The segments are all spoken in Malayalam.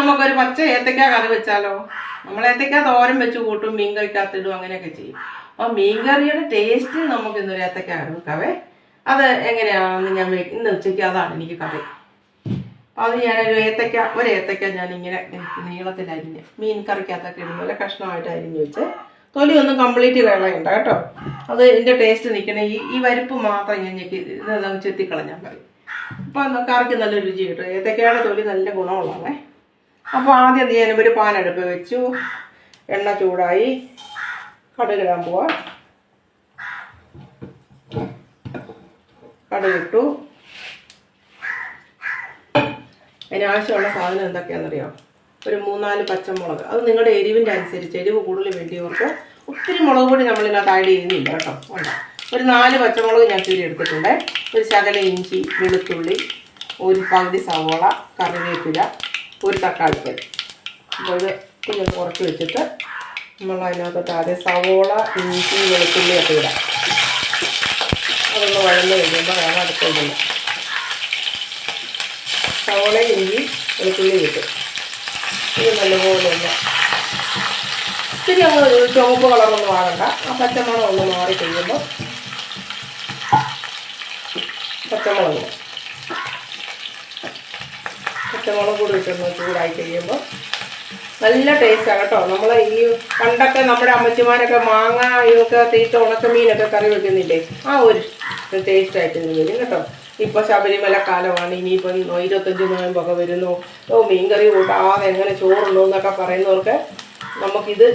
നമുക്കൊരു പച്ച ഏത്തക്ക കറി വെച്ചാലോ? നമ്മൾ ഏത്തക്ക തോരൻ വെച്ച് കൂട്ടും മീൻ കറിക്കകത്ത് ഇടും അങ്ങനെയൊക്കെ ചെയ്യും. അപ്പൊ മീൻ കറിയുടെ ടേസ്റ്റ് നമുക്ക് ഇന്നൊരു ഏത്തക്ക കറി വെക്കാവേ. അത് എങ്ങനെയാണെന്ന് ഞാൻ ഇന്ന് ഉച്ചയ്ക്ക് അതാണ് എനിക്ക് കറി. അപ്പൊ അത് ഞാനൊരു ഏത്തക്ക ഒരു ഏത്തക്ക ഞാൻ ഇങ്ങനെ നീളത്തിൽ അരിഞ്ഞ് മീൻ കറിക്കകത്തൊക്കെ ഇടുന്ന കഷ്ണമായിട്ട് അരിഞ്ഞ് വെച്ച് തൊലി ഒന്നും കംപ്ലീറ്റ് കളയണ്ട കേട്ടോ. അത് ഇതിന്റെ ടേസ്റ്റ് നിൽക്കണേ. ഈ ഈ വരിപ്പ് മാത്രം ഞാൻ ഞെക്കി ചെത്തിക്കളഞ്ഞാൽ മതി. അപ്പോൾ കറിക്ക് നല്ല രുചി കിട്ടും. ഏത്തക്കയുടെ തൊലി നല്ല ഗുണമുള്ളതാണേ. അപ്പോൾ ആദ്യം എന്ത് ചെയ്യാനും ഒരു പാനെടുപ്പ് വെച്ചു. എണ്ണ ചൂടായി. കടുകിടാൻ പോവാ. കടുകിട്ടു അതിനാവശ്യമുള്ള സാധനം എന്തൊക്കെയാണെന്നറിയാം? ഒരു മൂന്നാൽ പച്ചമുളക്. അത് നിങ്ങളുടെ എരിവിന്റെ അനുസരിച്ച് എരിവ് കൂടുതൽ വേണ്ടിയവർക്ക് ഒത്തിരി മുളക് പൊടി നമ്മളിതിനകത്ത് ആഡ് ചെയ്യുന്നില്ല കേട്ടോ. വേണ്ട. ഒരു നാല് പച്ചമുളക് ഞാൻ കീറി എടുത്തിട്ടുണ്ട്. ഒരു ശകല ഇഞ്ചി വെളുത്തുള്ളി ഒരു പകുതി സവോള കറിവേപ്പില ഒരു തക്കാളി അപ്പോൾ ഇത് കുറച്ച് വെച്ചിട്ട് നമ്മൾ അതിനകത്ത് ആദ്യം സവോള ഇഞ്ചി വെളുത്തുള്ളി ഒക്കെ ഇടാം. അതൊന്ന് വഴന്ന് കഴിയുമ്പോൾ വേണം അടുത്തോട്ടില്ല സവോള ഇഞ്ചി വെളുത്തുള്ളി കിട്ടും ഇത് നല്ലപോലെ ഒന്ന് ഇത്തിരി നമ്മൾ ചുവപ്പ് കളറൊന്നും ആകണ്ട. ആ പച്ചമുളക് ഒന്ന് മാറി കഴിയുമ്പോൾ പച്ചമുളക് പച്ചമുളക് കൂടി ഇട്ടൊന്ന് ചൂടായി കഴിയുമ്പോൾ നല്ല ടേസ്റ്റാണ് കേട്ടോ. നമ്മൾ ഈ പണ്ടൊക്കെ നമ്മുടെ അമ്മച്ചിമാരൊക്കെ മാങ്ങ ഇതൊക്കെ തീറ്റ ഉണക്കമീനൊക്കെ കറി വെക്കുന്നില്ലേ? ആ ഒരു ടേസ്റ്റായിട്ട് ഇന്ന് വരും കേട്ടോ. ഇപ്പോൾ ശബരിമല കാലമാണ്. ഇനിയിപ്പം ഇരുപത്തഞ്ച് നോയമ്പൊക്കെ വരുന്നു. ഓ മീൻ കറി കൂട്ടാതെ എങ്ങനെ ചോറുണ്ടോ എന്നൊക്കെ പറയുന്നവർക്ക് നമുക്കിത്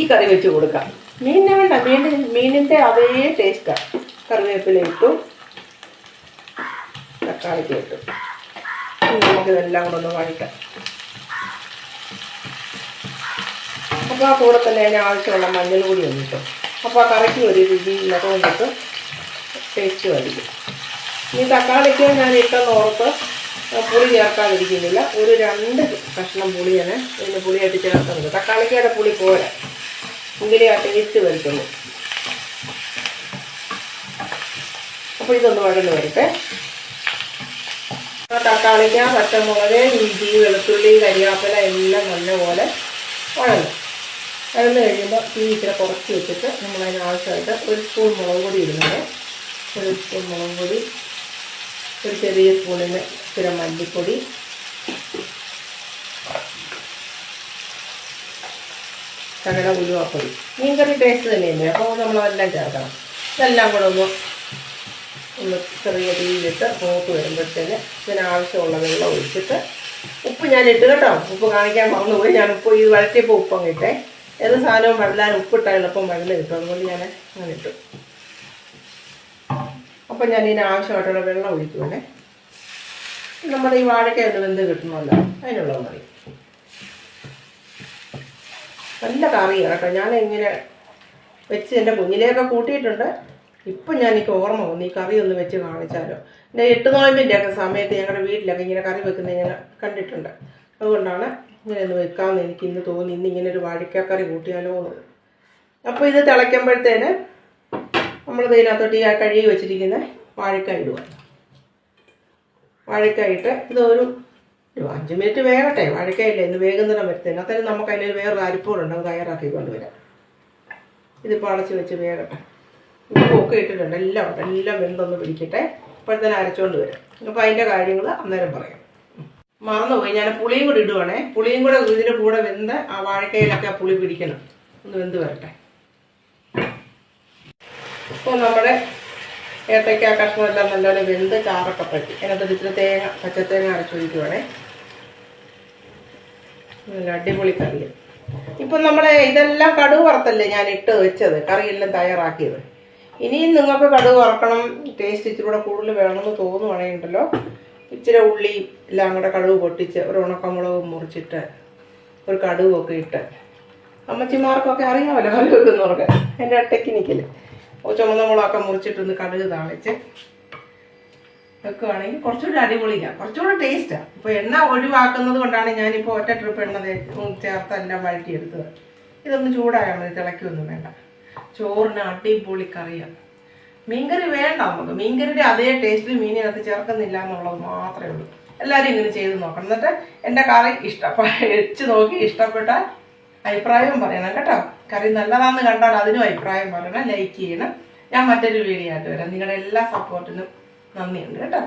ഈ കറി വെച്ച് കൊടുക്കാം. മീനിനെ വേണ്ട മീൻ മീനിന്റെ അതേ ടേസ്റ്റാണ് കറിവേപ്പില ഇട്ടു തക്കാളിക്ക് ഇട്ടു. നമുക്കിതെല്ലാം കൂടെ ഒന്ന് വഴിക്കാം അപ്പോൾ ആ കൂടെ തന്നെ അതിന് ആവശ്യമുള്ള മഞ്ഞൾ കൂടി ഒന്ന് അപ്പോൾ ആ കറിക്ക് ഒരു രുചി നിറവുകൊണ്ടിട്ട് ടേസ്റ്റ് വരിക്കും ഈ തക്കാളിക്ക് ഞാൻ ഇട്ടെന്ന് ഓർത്ത് പുളി ചേർക്കാതിരിക്കുന്നില്ല. ഒരു രണ്ട് കഷ്ണം പുളി ഞാൻ ഇതിന് പുളിയായിട്ട് ചേർക്കുന്നത് തക്കാളിക്കയുടെ പുളി പോരാ. എങ്കിലേ ആ ടേസ്റ്റ് വരുത്തുള്ളൂ അപ്പോൾ ഇതൊന്ന് വഴന്ന് വരട്ടെ. തക്കാളിക്ക പച്ചമുളക് ഇഞ്ചി വെളുത്തുള്ളി കരിയാപ്പില എല്ലാം നല്ലപോലെ വഴങ്ങും. വഴന്ന് കഴിയുമ്പോൾ തീ ഇച്ചിരി കുറച്ച് വെച്ചിട്ട് നമ്മൾ അതിന് ആവശ്യമായിട്ട് ഒരു സ്പൂൺ മുളക് പൊടി ഇടുന്നത്. ഒരു സ്പൂൺ മുളക് പൊടി ഒരു ചെറിയ സ്പൂണിന് ഇച്ചിരി മല്ലിപ്പൊടി. ശകല ഉലുവാപ്പൊടി. മീൻകറി ടേസ്റ്റ് തന്നെയല്ലേ? അപ്പോൾ നമ്മളതെല്ലാം ചേർക്കണം. ഇതെല്ലാം കൂടെ ഒന്ന് ഒന്ന് ചെറിയ തീയിലിട്ട് മൂത്ത് വരുമ്പോഴത്തേന് ഇതിനാവശ്യമുള്ള വെള്ളം ഒഴിച്ചിട്ട് ഉപ്പ് ഞാൻ ഇട്ട് കേട്ടോ. ഉപ്പ് കാണിക്കാൻ മറന്നുപോയി. ഞാൻ ഉപ്പ് ഈ വഴറ്റിയപ്പോൾ ഉപ്പ് ഇട്ടേ ഏത് സാധനവും വെള്ളാൻ ഉപ്പിട്ടാൽ എളുപ്പം വെള്ളം കിട്ടും. അതുകൊണ്ട് ഞാൻ അങ്ങനെ ഇട്ടു അപ്പം ഞാൻ ഇതിന് ആവശ്യമായിട്ടുള്ള വെള്ളം ഒഴിക്കുവാണേ നമ്മുടെ ഈ വാഴയ്ക്ക ഒന്ന് വെന്ത് കിട്ടണമല്ലോ അതിനുള്ള മതി. നല്ല കറിയാണ് കേട്ടോ. ഞാൻ ഇങ്ങനെ വെച്ച് എന്റെ കുഞ്ഞിലെയൊക്കെ കൂട്ടിയിട്ടുണ്ട്. ഇപ്പം ഞാൻ എനിക്ക് ഓർമ്മ വന്നു ഈ കറി ഒന്ന് വെച്ച് കാണിച്ചാലോ. എന്റെ എട്ട് നോയമ്പിന്റെ ഒക്കെ സമയത്ത് ഞങ്ങളുടെ വീട്ടിലൊക്കെ ഇങ്ങനെ കറി വെക്കുന്നത് ഞാൻ കണ്ടിട്ടുണ്ട്. അതുകൊണ്ടാണ് ഇങ്ങനെ ഒന്ന് വെക്കാമെന്ന് എനിക്ക് ഇന്ന് തോന്നി ഇന്ന് ഇങ്ങനെ ഒരു വാഴയ്ക്കക്കറി കൂട്ടിയാലോ എന്ന്. അപ്പോൾ ഇത് തിളയ്ക്കുമ്പോഴത്തേന് നമ്മൾ ഇതിനകത്തോട്ട് ഈ കഴുകി വെച്ചിരിക്കുന്ന വാഴക്ക ഇടുക. വാഴക്കായിട്ട് ഇതൊരു അഞ്ച് മിനിറ്റ് വേകട്ടെ വാഴക്കയില്ലേ ഇന്ന് വേഗുന്നിടം വരുത്തേന് അത്തരം നമുക്ക് അതിനൊരു വേറൊരു അരിപ്പോടുണ്ട് അത് തയ്യാറാക്കി കൊണ്ടുവരാം ഇതിപ്പോൾ അടച്ച് വെച്ച് വേകട്ടെ ഉപ്പൊക്കെ ഇട്ടിട്ടുണ്ട്. എല്ലാം ഉണ്ട്. എല്ലാം വെന്തൊന്ന് പിടിക്കട്ടെ. അപ്പോഴത്തേനും അരച്ചുകൊണ്ട് വരാം. അപ്പോൾ അതിന്റെ കാര്യങ്ങൾ അന്നേരം പറയാം. മറന്നുപോയി. ഞാൻ പുളിയും കൂടി ഇടുവാണേ. പുളിയും കൂടെ ഇതിന്റെ കൂടെ വെന്ത് ആ വാഴക്കയിലൊക്കെ ആ പുളി പിടിക്കണം. ഒന്ന് വെന്ത് വരട്ടെ. ഇപ്പോൾ നമ്മുടെ ഏത്തയ്ക്ക കഷ്ണമെല്ലാം നല്ലപോലെ വെന്ത് ചാറൊക്കെ പറ്റി. അതിനകത്ത് ഇത്തിരി തേങ്ങ പച്ചത്തേങ്ങ അരച്ചൊഴിക്കുവാണേ നല്ല അടിപൊളി കറിയും. ഇപ്പം നമ്മളെ ഇതെല്ലാം കടുവ് വറുത്തല്ലേ ഞാൻ ഇട്ട് വെച്ചത്? കറിയെല്ലാം തയ്യാറാക്കിയത്. ഇനിയും നിങ്ങൾക്ക് കടുക് വറക്കണം. ടേസ്റ്റ് ഇച്ചിരി കൂടെ കൂടുതൽ വേണമെന്ന് തോന്നുവാണെങ്കിൽ ഉണ്ടല്ലോ ഇച്ചിരി ഉള്ളി എല്ലാം കൂടെ കടുക് പൊട്ടിച്ച് ഒരു ഉണക്കമുളക് മുറിച്ചിട്ട് ഒരു കടുവൊക്കെ ഇട്ട്. അമ്മച്ചിമാർക്കൊക്കെ അറിയാമല്ലോ കറി വെക്കുന്നവർക്ക് എന്റെ ടെക്നിക്കിൽ. ചുമന്ന മുളകൊക്കെ മുറിച്ചിട്ടൊന്ന് കടുക് താളിച്ച് വെക്കുവാണെങ്കിൽ കുറച്ചുകൂടി അടിപൊളിയാണ് കുറച്ചുകൂടെ ടേസ്റ്റാണ് ഇപ്പോൾ എണ്ണ ഒഴിവാക്കുന്നത് കൊണ്ടാണ് ഞാനിപ്പോൾ ഒറ്റ ട്രിപ്പ് എണ്ണ ചേർത്ത് എല്ലാം വഴറ്റിയെടുത്തത്. ഇതൊന്ന് ചൂടായാൽ മതി തിളയ്ക്കൊന്നും വേണ്ട. ചോറിന് അടിപൊളി കറിയാണ് മീൻകറി വേണ്ട നമുക്ക്. മീൻകറിയുടെ അതേ ടേസ്റ്റിൽ മീനിനകത്ത് ചേർക്കുന്നില്ല എന്നുള്ളത് മാത്രമേ ഉള്ളൂ. എല്ലാവരും ഇങ്ങനെ ചെയ്ത് നോക്കണം. എന്നിട്ട് എന്റെ കറി ഇഷ്ടപ്പെട്ട വെച്ച് നോക്കി ഇഷ്ടപ്പെട്ടാൽ അഭിപ്രായവും പറയണം കേട്ടോ. കറി നല്ലതാണെന്ന് കണ്ടാൽ അതിനും അഭിപ്രായം പറയണം. ലൈക്ക് ചെയ്യണം. ഞാൻ മറ്റൊരു വീഡിയോ ആയിട്ട് വരാം. നിങ്ങളുടെ എല്ലാ സപ്പോർട്ടിനും നന്ദിയുണ്ട് കേട്ടോ.